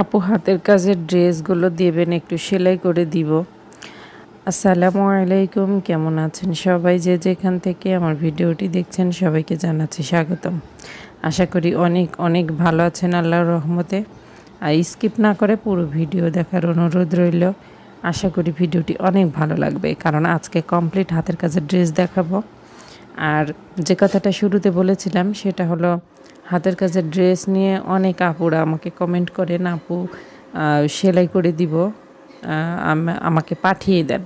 আপু হাতের কাজের ড্রেসগুলো দেবেন, একটু সেলাই করে দিব। আসসালামু আলাইকুম, কেমন আছেন সবাই? যে যেখান থেকে আমার ভিডিওটি দেখছেন সবাইকে জানাচ্ছি স্বাগতম। আশা করি অনেক অনেক ভালো আছেন আল্লাহর রহমতে। আর স্কিপ না করে পুরো ভিডিও দেখার অনুরোধ রইল। আশা করি ভিডিওটি অনেক ভালো লাগবে, কারণ আজকে কমপ্লিট হাতের কাজের ড্রেস দেখাবো। আর যে কথাটা শুরুতে বলেছিলাম, সেটা হলো হাতের কাজের ড্রেস নিয়ে অনেক আপুরা আমাকে কমেন্ট করেন আপু সেলাই করে দিব আম- আমাকে পাঠিয়ে দেন।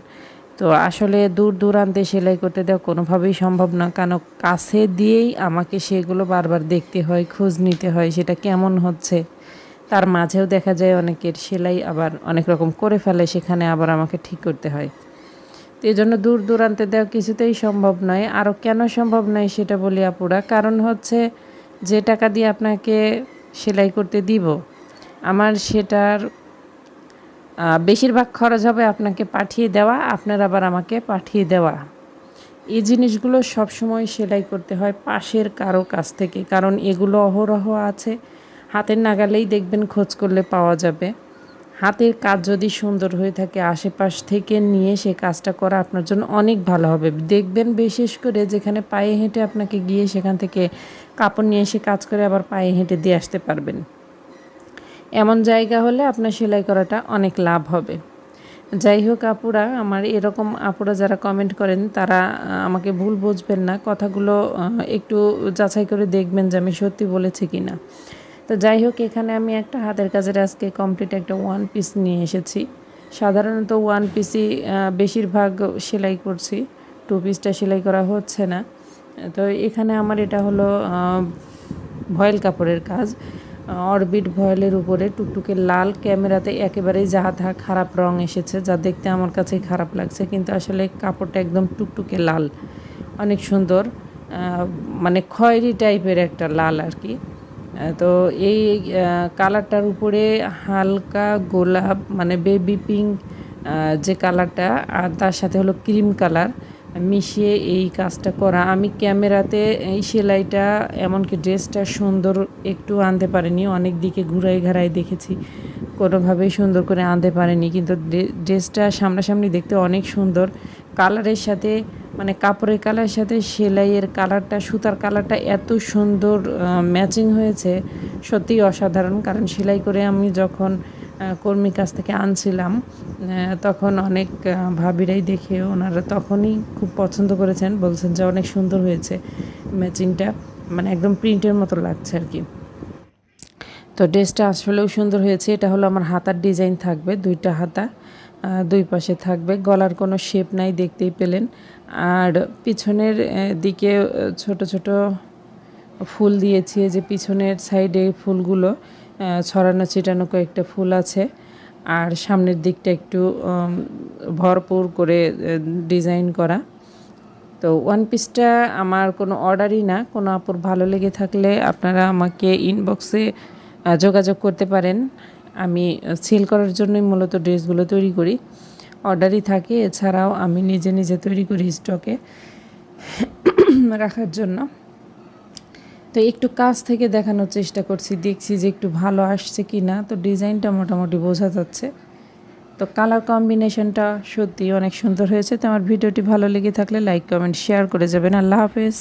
তো আসলে দূর দূরান্তে সেলাই করতে দেওয়া কোনোভাবেই সম্ভব না। কেন কাছে দিয়েই আমাকে সেগুলো বারবার দেখতে হয়, খোঁজ নিতে হয়, সেটা কেমন হচ্ছে। তার মাঝেও দেখা যায় অনেকের সেলাই আবার অনেক রকম করে ফেলে, সেখানে আবার আমাকে ঠিক করতে হয়। তো এই জন্য দূর দূরান্তে দেওয়া কিছুতেই সম্ভব নয়। আরও কেন সম্ভব নয় সেটা বলি আপুরা। কারণ হচ্ছে যে টাকা দিয়ে আপনাকে সেলাই করতে দিব, আমার সেটার বেশিরভাগ খরচ হবে আপনাকে পাঠিয়ে দেওয়া, আপনার আবার আমাকে পাঠিয়ে দেওয়া। এই জিনিসগুলো সবসময় সেলাই করতে হয় পাশের কারও কাছ থেকে, কারণ এগুলো অহরহ আছে। হাতের নাগালেই দেখবেন খোঁজ করলে পাওয়া যাবে। হাতের কাজ যদি সুন্দর হয়ে থাকে, আশেপাশ থেকে নিয়ে সে কাজটা করা আপনার জন্য অনেক ভালো হবে। দেখবেন বিশেষ করে যেখানে পায়ে হেঁটে আপনাকে গিয়ে সেখান থেকে কাপড় নিয়ে এসে কাজ করে আবার পায়ে হেঁটে দিয়ে আসতে পারবেন। এমন জায়গা হলে আপনার সেলাই করাটা অনেক লাভ হবে। যাই হোক আপুরা, আমার এরকম আপুরা যারা কমেন্ট করেন, তারা আমাকে ভুল বুঝবেন না। কথাগুলো একটু যাচাই করে দেখবেন যে আমি সত্যি বলেছি কি না তো যাই হোক, এখানে আমি একটা হাতের কাজের আজকে কমপ্লিট একটা ওয়ান পিস নিয়ে এসেছি। সাধারণত ওয়ান পিসই বেশিরভাগ সেলাই করছি টু পিসটা সেলাই করা হচ্ছে না। তো এখানে আমার এটা হলো ভয়েল কাপড়ের কাজ। অরবিট ভয়েলের উপরে টুকটুকে লাল ক্যামেরাতে একেবারেই যা তাহা খারাপ রং এসেছে, যা দেখতে আমার কাছেই খারাপ লাগছে, কিন্তু আসলে কাপড়টা একদম টুকটুকে লাল। অনেক সুন্দর মানে খয়েরি টাইপের একটা লাল আর কি। তো এই কালারটার উপরে হালকা গোলাপ মানে বেবি পিঙ্ক যে কালারটা আর তার সাথে হলো ক্রিম কালার মিশিয়ে এই কাজটা করা। আমি ক্যামেরাতে এই সেলাইটা, এমনকি ড্রেসটা সুন্দর একটু আনতে পারিনি, অনেক দিকে ঘুরাই ঘাড়াই দেখেছি। কোনোভাবেই সুন্দর করে আনতে পারেনি। কিন্তু ড্রে- ড্রেসটা সামনাসামনি দেখতে অনেক সুন্দর। কালারের সাথে মানে কাপড়ের কালারের সাথে সেলাইয়ের কালারটা, সুতার কালারটা এত সুন্দর ম্যাচিং হয়েছে। সত্যিই অসাধারণ। কারণ সেলাই করে আমি যখন কর্মীর কাছ থেকে আনছিলাম তখন অনেক ভাবিরাই দেখে ওনারা তখনই খুব পছন্দ করেছেন। বলছেন যে অনেক সুন্দর হয়েছে ম্যাচিংটা। মানে একদম প্রিন্টের মতো লাগছে আর কি। তো ড্রেসটা আসলেও সুন্দর হয়েছে। এটা হলো আমার হাতার ডিজাইন থাকবে, দুইটা হাতা দুই পাশে থাকবে। গলার কোনো শেপ নাই, দেখতেই পেলেন। আর পিছনের দিকে ছোট ছোট ফুল দিয়েছি যে পিছনের সাইডে ফুলগুলো ছড়ানো ছিটানো কয়েকটা ফুল আছে। আর সামনের দিকটা একটু ভরপুর করে ডিজাইন করা। তো ওয়ান পিসটা আমার কোনো অর্ডারই না, কোনো আপুর ভালো লেগে থাকলে আপনারা আমাকে ইনবক্সে যোগাযোগ করতে পারেন। আমি সেল করার জন্যই মূলত ড্রেসগুলো তৈরি করি। অর্ডারই থাকে, এছাড়াও আমি নিজে নিজে তৈরি করি স্টকে রাখার জন্য। তো একটু কাছ থেকে দেখানোর চেষ্টা করছি, দেখছি যে একটু ভালো আসছে কি না তো ডিজাইনটা মোটামুটি বোঝা যাচ্ছে। তো কালার কম্বিনেশনটা সত্যি অনেক সুন্দর হয়েছে। তো আমার ভিডিওটি ভালো লেগে থাকলে লাইক, কমেন্ট, শেয়ার করে যাবেন। আল্লাহ হাফেজ।